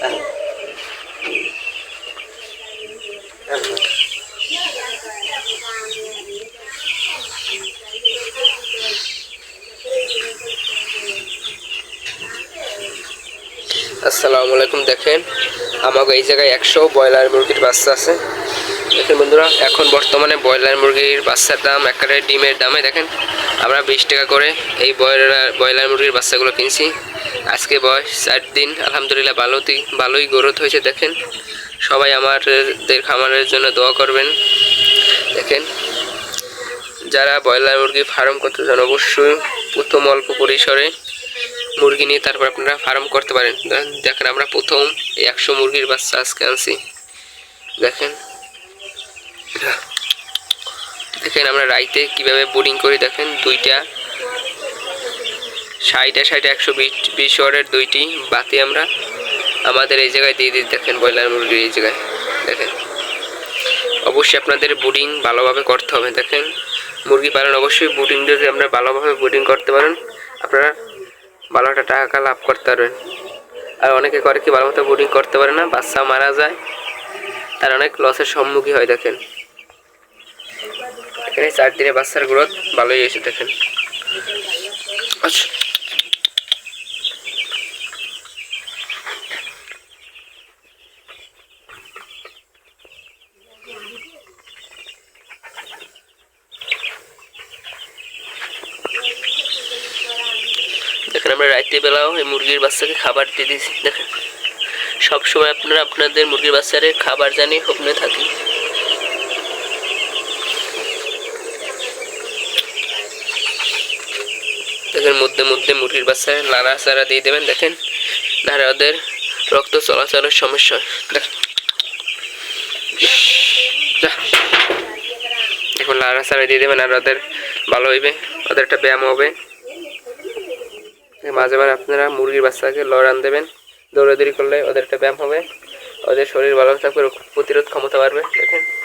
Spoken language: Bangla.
嗯，嗯。আসসালামু আলাইকুম, দেখেন আমাকে এই জায়গায় একশো ব্রয়লার মুরগির বাচ্চা আছে। দেখেন বন্ধুরা, এখন বর্তমানে ব্রয়লার মুরগির বাচ্চার দাম একেবারে ডিমের দামে, দেখেন। আমরা বিশ টাকা করে এই ব্রয়লার ব্রয়লার মুরগির বাচ্চাগুলো কিনছি। আজকে বয়স চার দিন, আলহামদুলিল্লাহ ভালোতেই ভালোই গ্রোথ হয়েছে, দেখেন। সবাই আমাদের খামারের জন্য দোয়া করবেন। দেখেন, যারা ব্রয়লার মুরগি ফার্ম করতে চান, অবশ্যই প্রথম অল্প পরিসরে মুরগি নিয়ে তারপর আপনারা ফার্ম করতে পারেন। দেখেন আমরা প্রথম একশো মুরগির বাচ্চা আজকে আনছি। দেখেন। দেখেন আমরা রাইতে কীভাবে বোর্ডিং করি, দেখেন দুইটা ষাটটা ষাটটা একশো বিশ ওয়ার্ডের দুইটি বাতি আমরা আমাদের এই জায়গায় দিয়ে দিই, দেখেন ব্রয়লার মুরগির এই জায়গায়। দেখেন। অবশ্যই আপনাদের বোর্ডিং ভালোভাবে করতে হবে, দেখেন। মুরগি পালন অবশ্যই বোর্ডিং যদি আপনারা ভালোভাবে বোর্ডিং করতে পারেন। আপনারা ভালো একটা টাকা লাভ করতে পারবেন। আর অনেকে করে কি ভালো মতো বোর্ডিং করতে পারে না, বাচ্চা মারা যায়, তার অনেক লসের সম্মুখীন হয়, দেখেন। এখানে চার দিনে বাচ্চার গ্রোথ ভালোই এসে দেখেন। আচ্ছা। দেখেন আমরা রাত্রি বেলাও এই মুরগির বাচ্চাকে খাবার দিয়ে দিয়েছি, দেখেন। সবসময় আপনারা আপনাদের মুরগির বাচ্চারে খাবার জানি হোপনে থাকি। দেখেন, মধ্যে মধ্যে মুরগির বাচ্চায় লাড়া চাড়া দিয়ে দেবেন, দেখেন। নাহলে ওদের রক্ত চলাচলের সমস্যা হয়। এখন লাড়া চাড়া দিয়ে দেবেন আর ওদের ভালো হইবে, ওদের একটা ব্যায়াম হবে। মাঝে মাঝে আপনারা মুরগির বাচ্চাকে লড়ান দেবেন। দৌড়াদৌড়ি করলে ওদের একটা ব্যায়াম হবে। ওদের শরীর ভালো থাকবে প্রতিরোধ ক্ষমতা বাড়বে, দেখেন। দেখ